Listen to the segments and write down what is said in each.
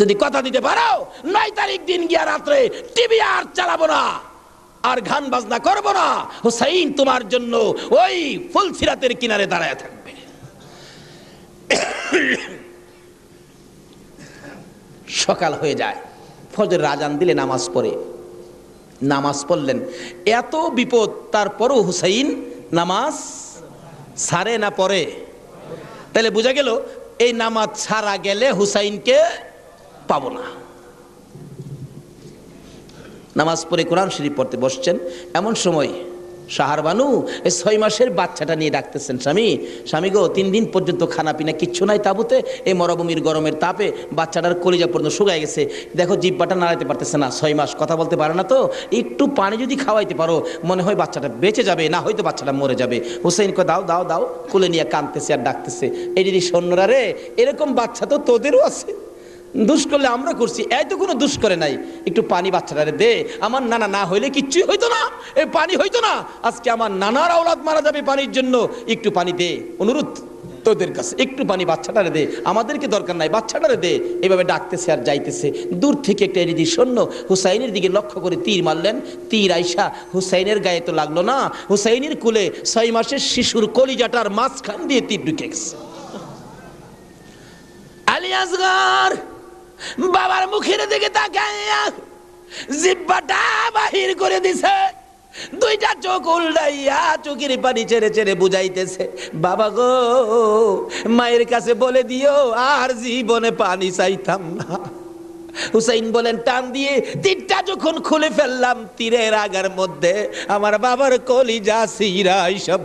যদি কথা দিতে পারো, নয় তারিখ দিন গিয়া রাত্রে টিভি আর চালাবো না, আর গান বাজনা করব না। হুসাইন তোমার জন্য ওই ফুলসিরাতের কিনারে দাঁড়ায় থাকবে। সকাল হয়ে যায় ফজর রাজান দিলে নামাজ পড়ে। নামাজ পড়লেন, এত বিপদ, তারপরও হুসাইন নামাজ সারে না পড়ে। তাহলে বোঝা গেল, এই নামাজ ছাড়া গেলে হুসাইনকে পাবো না। নামাজ পড়ে কোরআন শরীফ পড়তে বসছেন। এমন সময় সাহার বানু এই ছয় মাসের বাচ্চাটা নিয়ে ডাকতেছেন, স্বামী স্বামী গো, তিন দিন পর্যন্ত খানা পিনা কিচ্ছু নাই তাবুতে। এই মরভূমির গরমের তাপে বাচ্চাটার কলিজা পর্যন্ত শুকায় গেছে। দেখো, জিব্বাটা নাড়াইতে পারতেছে না, ছয় মাস। কথা বলতে পারে না তো? একটু পানি যদি খাওয়াইতে পারো, মনে হয় বাচ্চাটা বেঁচে যাবে, না হয়তো বাচ্চাটা মরে যাবে। হুসেন কো দাও দাও দাও। কুলে নিয়ে কাঁদতেছে আর ডাকতেছে, এই দিদি সৈন্যরা রে, এরকম বাচ্চা তো তোদেরও আছে। দুষ করলে আমরা করছি। এই তো কোনো দুষ করে নাই। একটু পানি বাচ্চাটারে দে। আমার নানা না হইলে কিচ্ছুই হইতো না। এ পানি হইতো না। আজকে আমার নানার আওলাদ মারা যাবে পানির জন্য। একটু পানি দে। অনুরোধ তোদের কাছে। একটু পানি বাচ্চাটারে দে। আমাদেরকে দরকার নাই। বাচ্চাটারে দে। এভাবে ডাকতেছে আর যাইতেছে। দূর থেকে একটা এরিদি সৈন্য হুসাইনের দিকে লক্ষ্য করে তীর মারলেন। তীর আইসা হুসাইনের গায়ে তো লাগল না। হুসাইনের কুলে ছয় মাসের শিশুর কলিজাটার মাঝখান দিয়ে তীর ঢুকে গেছে। আলী আসগর বাবার মুখের দিকে তাকাইয়া জিব্বাটা বাহির করে দিছে। দুইটা চোখ উল্টাইয়া চোখের পানি ছেড়ে ছেড়ে বুঝাইতেছে, বাবা গো, মায়ের কাছে বলে দিও, আর জীবনে পানি চাইতাম না। হুসাইন বলেন, টান দিয়ে তীরটা যখন খুলে ফেললাম, তীরের আগার মধ্যে আমার বাবার কলিজা সিরা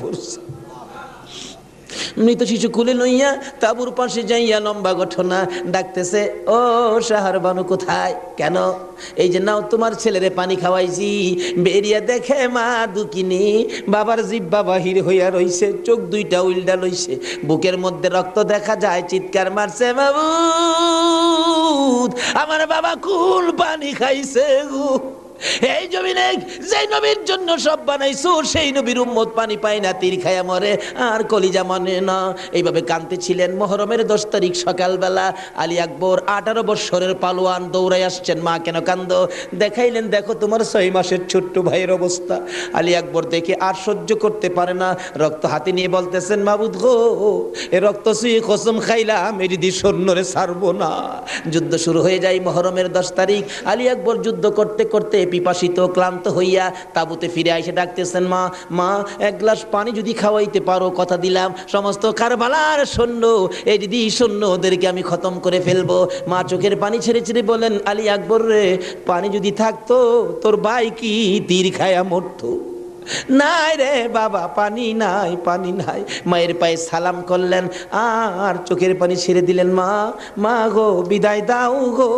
পড়ছে। মৃত শিশু কুলে লইয়া তাবুর পাশে যাইয়া লম্বা ঘটনা ডাকতেছে, ও সাহার বানু কোথায়? কেন? এই যে নাও তোমার ছেলেরে পানি খাওয়াইছি। বেরিয়া দেখে মা দুকিনি, বাবার জিব্বা বাহির হইয়া রইছে, চোখ দুইটা উল্টা লইছে। বুকের মধ্যে রক্ত দেখা যায়, চিৎকার মারছে বাবু আমার বাবা কুল পানি খাইছে গো। এই জমিনে যে নবীর জন্য সব বানাইছো, সেই নবীর উম্মত পানি পায় না, তীর খায়া মরে, আর কলিজা মানে না। এইভাবে কানতে ছিলেন মহরমের দশ তারিখ সকালবেলা। আলী আকবর আঠারো বৎসরের পালোয়ান দৌড়াই আসছেন, মা, কেন কান্দ দেখাইলেন, দেখো তোমার ছয় মাসের ছোট্ট ভাইয়ের অবস্থা। আলী আকবর দেখে আর সহ্য করতে পারে না, রক্ত হাতে নিয়ে বলতেছেন, মাবুদ গো, এ রক্ত সুই কসম খাইলাম এটি দিয়ে সৈন্যরে ছাড়বো না। যুদ্ধ শুরু হয়ে যায় মহরমের দশ তারিখ। আলী আকবর যুদ্ধ করতে করতে পিপাসিত, ক্লান্ত হইয়া তাবুতে ফিরে আইসে ডাকতেছেন, মা মা, এক গ্লাস পানি যদি খাওয়াইতে পারো, কথা দিলাম। সমস্ত কারবালার সৈন্য, এই দিদি সৈন্য ওদেরকে আমি খতম করে ফেলব। মা চোখের পানি ছেড়ে ছেড়ে বলেন, আলী আকবর রে, পানি যদি থাকতো, তোর ভাই কি তীর খায়া মরতো? নাই রে বাবা, পানি নাই পানি নাই। মায়ের পায়ে সালাম করলেন, আর চোখের পানি ছেড়ে দিলেন, মা মা গো, বিদায় দাও গো।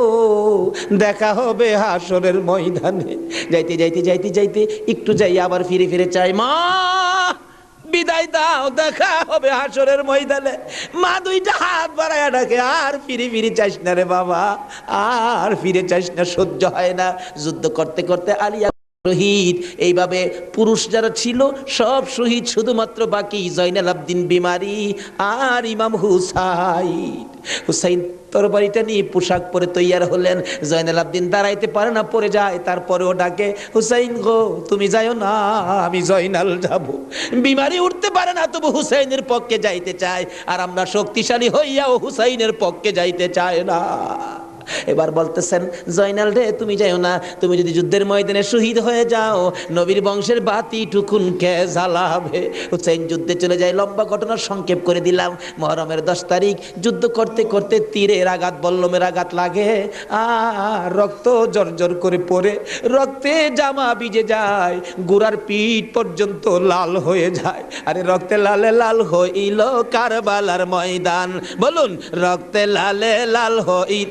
দেখা হবে হাসরের ময়দানে। যাইতে যাইতে যাইতে যাইতে একটু যাই আবার ফিরে ফিরে চাই, মা, বিদায় দাও, দেখা হবে হাসরের ময়দানে। মা দুইটা হাত বাড়ায় ডাকে, আর ফিরে ফিরে চাইস না রে বাবা, আর ফিরে চাইস না, সহ্য হয় না। যুদ্ধ করতে করতে আলিয়া শহীদ। এইভাবে পুরুষ যারা ছিল, সব শহীদ শুধুমাত্র বাকি জয়নাল আবদিন বিমারি আর ইমাম হুসাইন। হুসাইন তরবারিটা নিয়ে পোশাক পরে তৈয়ার হলেন। জয়নাল আবদিন দাঁড়াইতে পারে না পরে যায়, তারপরেও ডাকে, হুসাইন গো, তুমি যাইও না, আমি জয়নাল যাব। বিমারি উঠতে পারে না, তবু হুসাইনের পক্ষে যাইতে চায়। আর আমরা শক্তিশালী হইয়াও হুসাইনের পক্ষে যাইতে চায় না। এবার বলতেছেন, জয়নাল রে, তুমি যাও না, তুমি যদি যুদ্ধের ময়দানে শহীদ হয়ে যাও, নবীর বংশের বাতি টুকুন কে জ্বালাবে। হুসেন যুদ্ধে চলে যায়, লম্বা ঘটনার সংক্ষেপ করে দিলাম। মহরমের দশ তারিখ, যুদ্ধ করতে করতে তীরের আঘাত, বল্লমের আঘাত লাগে। আর রক্ত জর্জর করে পড়ে, রক্তে জামা ভিজে যায়, গোড়ার পিঠ পর্যন্ত লাল হয়ে যায়। আরে রক্তে লালে লাল হইল কারবালার ময়দান, বলুন, রক্তে লালে লাল হইল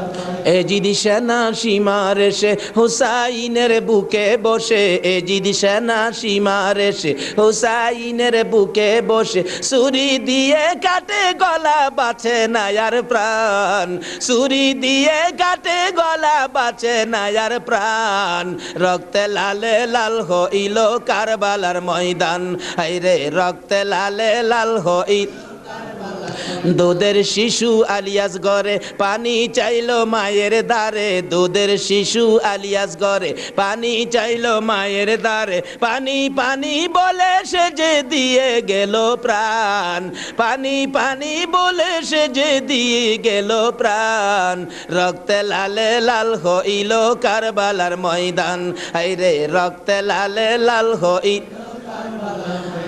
জিদি সেনা সীমার এসে, হুসাইনের বুকে বসে। এ জিদি সেনা সীমার এসে, হুসাইনের বুকে বসে। সুরি দিয়ে কাটে গলা বাঁচে না আর প্রাণ। সুরি দিয়ে কাটে গলা বাঁচে না আর প্রাণ। রক্তে লালে লাল হইল কারবালার ময়দান। হাইরে রক্তে লালে লাল হইল দুধের শিশু আলিয়াস গরে পানি চাইলো মায়ের দারে দুধের শিশু আলিয়াস গরে পানি চাইলো মায়ের দারে পানি পানি বলে সে যে দিয়ে গেল প্রাণ। পানি পানি বলে সে যে দিয়ে গেল প্রাণ। রক্তে লালে লাল হইল কারবালার ময়দান। আইরে রক্তে লালে লাল হইল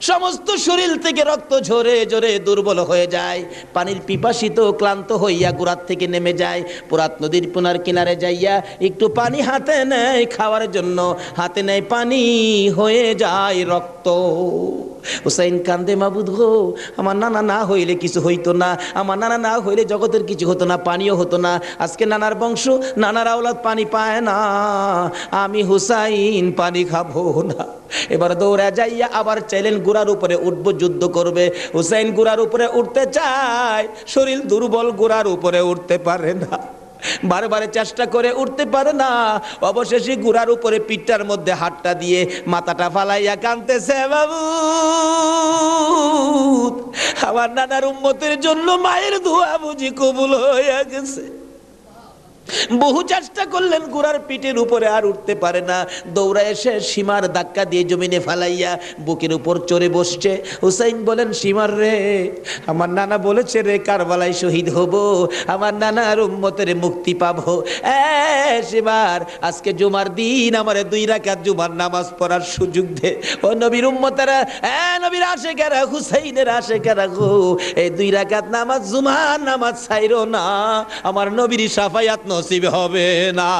সমস্ত শরীর থেকে রক্ত ঝরে ঝরে দুর্বল হয়ে যায়। পানির পিপাসিত ক্লান্ত হইয়া গোড়ার থেকে নেমে যায়। পুরাত নদীর পুনার কিনারে যাইয়া একটু পানি হাতে নেয়। খাওয়ার জন্য হাতে নেয় পানি হয়ে যায় রক্ত। হুসাইন কান্দে, মাবুদ গো, আমার নানা না হইলে কিছু হইতো না। আমার নানা না হইলে জগতের কিছু হতো না, পানিও হতো না। আজকে নানার বংশ, নানার আওলাদ পানি পায় না। আমি হুসাইন পানি খাব না। এবার দৌড়া যাইয়া আবার চাইলেন গুড়ার উপরে উঠবো, যুদ্ধ করবে। হুসাইন গুড়ার উপরে উঠতে চায়, শরীর দুর্বল গুড়ার উপরে উঠতে পারে না। বারবার চেষ্টা করে উঠতে পারে না। অবশেষে গুড়ার উপরে পিঠটার মধ্যে হাতটা দিয়ে মাথাটা ফালাইয়া কানতেছে বাবু, আমার নানার উন্মতের জন্য মায়ের দোয়া বুঝি কবুল হয়ে গেছে। বহু চেষ্টা করলেন গুড়ার পিঠের উপরে আর উঠতে পারে না। দৌড়া এসে সীমার ধাক্কা দিয়ে জমিনে ফালাইয়া বুকের উপর চড়ে বসছে। হুসাইন বলেন, সীমার রে, আমার নানা বলেছে রে, কারবালায় শহীদ হব, আমার নানার উম্মতের মুক্তি পাবো। এ, সীমার, আজকে জুমার দিন, আমার দুই রাকাত জুমার নামাজ পড়ার সুযোগ দে। ও নবীর উম্মতেরা, এ, নবীর আসে কেরা হুসাইনের আসে কেরা গো, এই দুই রাকাত নামাজ জুমার নামাজ ছাইরো না। আমার নবীর সাফায়াত নসিব হবে না।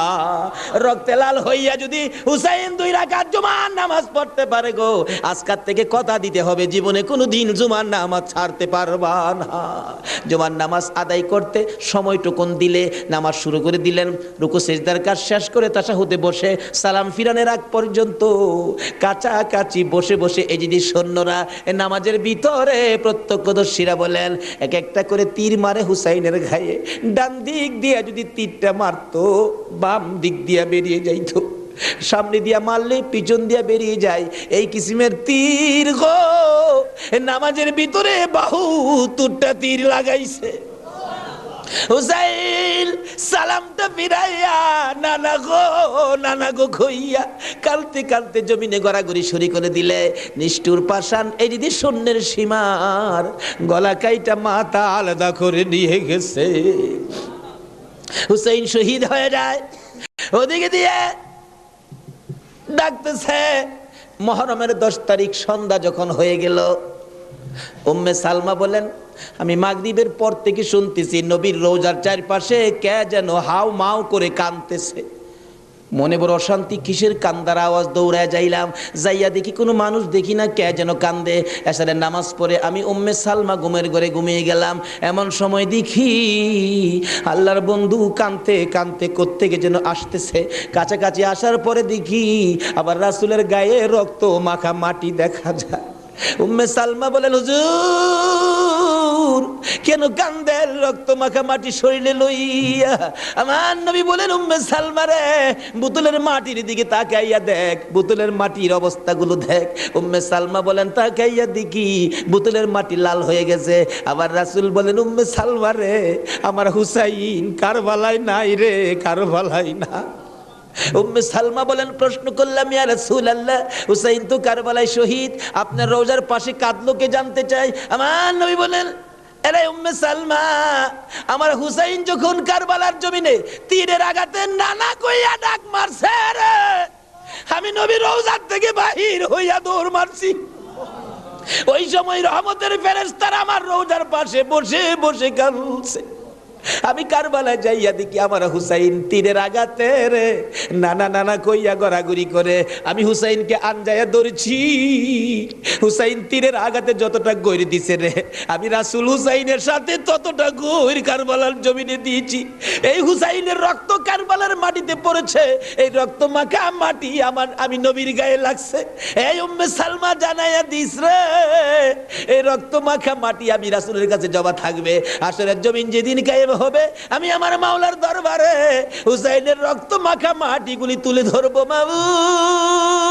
রক্তে লাল হইয়া যদি হুসাইন দুই রাকাত জুমার নামাজ পড়তে পারে গো, আজকার থেকে কথা দিতে হবে, জীবনে কোনো দিন জুমার নামাজ ছাড়তে পারবা না। জুমার নামাজ আদায় করতে সময়টুকুন দিলে, নামাজ শুরু করে দিলেন, রুকু সেজদার কাজ শেষ করে তাসা হতে বসে সালাম ফিরানের আগ পর্যন্ত কাছাকাছি বসে বসে এই যদি সৈন্যরা নামাজের ভিতরে প্রত্যক্ষদর্শীরা বলেন, এক একটা করে তীর মারে হুসাইনের ঘায়ে ডান দিক দিয়ে যদি তীরটা মারতো, বাম দিক দিয়া বেরিয়ে যাইতো, সামনে দিয়া মারলে পিছন দিয়া বেরিয়ে যায়। এই কিসিমের তীর গো নামাজের ভিতরে বাহু তুরটা তীর লাগাইছে। হুসাইল সালামটা ফিরাইয়া, নানা গো নানা গো খইয়া, কালতে কালতে জমিনে গড়াগড়ি সরি করে দিলে। নিষ্ঠুর পাশান এই দিদি শূন্যের সীমার গলা কাইটা মাথা আলাদা করে নিয়ে গেছে। হুসাইন শহীদ হয়ে যায়। ওদিকে দিয়ে ডাকতেছে, মহরমের দশ তারিখ সন্ধ্যা যখন হয়ে গেল, উম্মে সালমা বলেন আমি মাগরিবের পর থেকে শুনতেছি নবীর রোজার চারপাশে কে যেন হাও মাও করে কানতেছে মনে বড় অশান্তি, কিসের কান্দার আওয়াজ দৌড়ায় যাইলাম। যাইয়া দেখি কোনো মানুষ, দেখি না কে যেন কান্দে। এসারে নামাজ পড়ে আমি উম্মে সালমা ঘুমের ঘরে ঘুমিয়ে গেলাম। এমন সময় দেখি আল্লাহর বন্ধু কানতে কানতে কোত্থেকে যেন আসতেছে। কাছাকাছি আসার পরে দেখি আবার রাসুলের গায়ে রক্ত মাখা মাটি দেখা যায়। উম্মে সালমা বলেন, হুজুর, কেন কান্দেল রক্ত মাখা মাটি শরীরে লইয়া? আমার নবী বলেন, উম্মে সালমা রে, বোতলের মাটির দিকে তাকাইয়া দেখ, বুতুলের মাটির অবস্থাগুলো দেখ। উম্মে সালমা বলেন, তাকাইয়া দেখি, বুতুলের মাটি লাল হয়ে গেছে। আবার রাসূল বলেন, উম্মে সালমা রে, আমার হুসাইন কারবালায় নাই রে, কারবালায় না। উম্মে সালমা বলেন, প্রশ্ন করলাম, ইয়া রাসূলুল্লাহ, হুসাইন তো কারবালায় শহীদ, আপনার রোজার পাশে কাঁদলোকে জানতে চাই? আমার নবী বলেন, এরে উম্মে সালমা, আমার হুসাইন যখন কারবালার জমিনে তীরের আঘাতে নানা কইয়া ডাক মারছে রে, আমি নবী রোজার থেকে বাহির হইয়া দৌড় মারছি। ওই সময় রহমতের ফেরেস্তারা আমার রোজার পাশে বসে বসে কাঁদছে। আমি কারবালায় যাইয়া দেখি আমার হুসাইন তীরের আঘাতে রে। নানা নানা কইয়া গড়াগড়ি করে, আমি হুসাইনকে আনজাইয়া ধরছি। হুসাইন তীরের আঘাতে যতটা গৈর দিছে রে, আমি রাসুল হুসাইনের সাথে ততটা গৈর কারবালার জমিনে দিয়েছি। এই হুসাইনের রক্ত কারবালার মাটিতে পড়েছে, এই রক্ত মাখা মাটি আমার, আমি নবীর গায়ে লাগছে। এই উম্মে সালমা জানাইয়া দিস রে, এই রক্ত মাখা মাটি আমি রাসুলের কাছে জমা থাকবে। আসলে জমিন যেদিন গায়েব হবে? আমি আমার মাওলার দরবারে হুসাইনের রক্ত মাখা মাটিগুলি তুলে ধরবো, মাবুদ।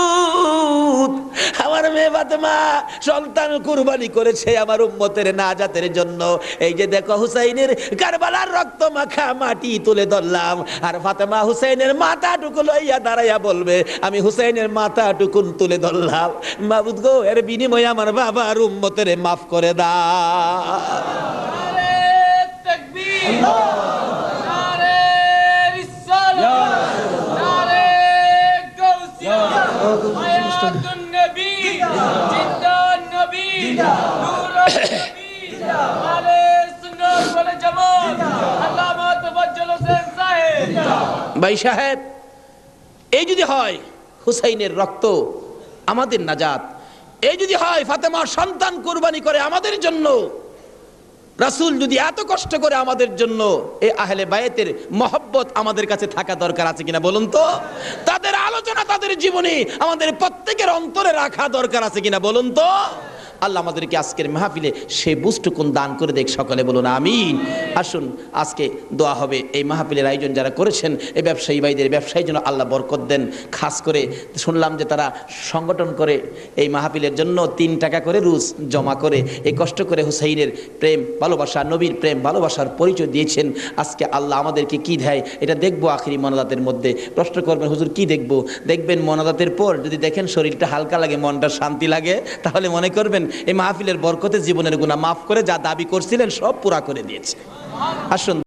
আমার মেয়ে ফাতেমা সন্তান কুরবানি করেছে আমার উম্মতের নাজাতের জন্য। এই যে দেখো হুসাইনের কারবালার রক্ত মাখা মাটি তুলে ধরলাম, আর ফাতেমা হুসাইনের মাথাটুকু লইয়া দাঁড়াইয়া বলবে, আমি হুসাইনের মাথাটুকুন তুলে ধরলাম। মাবুদ গো, এর বিনিময়ে আমার বাবার উম্মতের মাফ করে দাও। ভাই সাহেব, এই যদি হয় হুসাইনের রক্ত আমাদের নাজাত, এই যদি হয় ফাতেমার সন্তান কুরবানি করে আমাদের জন্য রাসূল যদি এত কষ্ট করে আমাদের জন্য এ আহলে বায়েতের মহব্বত আমাদের কাছে থাকা দরকার আছে কিনা বলুন তো? তাদের আলোচনা তাদের জীবনে আমাদের প্রত্যেকের অন্তরে রাখা দরকার আছে কিনা বলুন তো? আল্লাহ আমাদেরকে আজকের মাহফিলে সে বুষ্টুকুন দান করে দেখ, সকলে বলুন আমিন। আসুন, আজকে দোয়া হবে। এই মাহফিলের আয়োজন যারা করেছেন, এই ব্যবসায়ী ভাইদের ব্যবসায়ী জন্য আল্লাহ বরকত দেন। খাস করে শুনলাম যে তারা সংগঠন করে এই মাহফিলের জন্য তিন টাকা করে রুজ জমা করে, এই কষ্ট করে হুসাইনের প্রেম, ভালোবাসা, নবীর প্রেম, ভালোবাসার পরিচয় দিয়েছেন। আজকে আল্লাহ আমাদেরকে কি দেয়, এটা দেখব আখিরি মনাদাতের মধ্যে। প্রশ্ন করবেন, হুজুর, কি দেখব? দেখবেন মনাদাতের পর যদি দেখেন শরীরটা হালকা লাগে, মনটা শান্তি লাগে, তাহলে মনে করবেন এই মাহফিলের বরকতে জীবনের গুণা মাফ করে যা দাবি করছিলেন সব পুরা করে দিয়েছে। আসুন।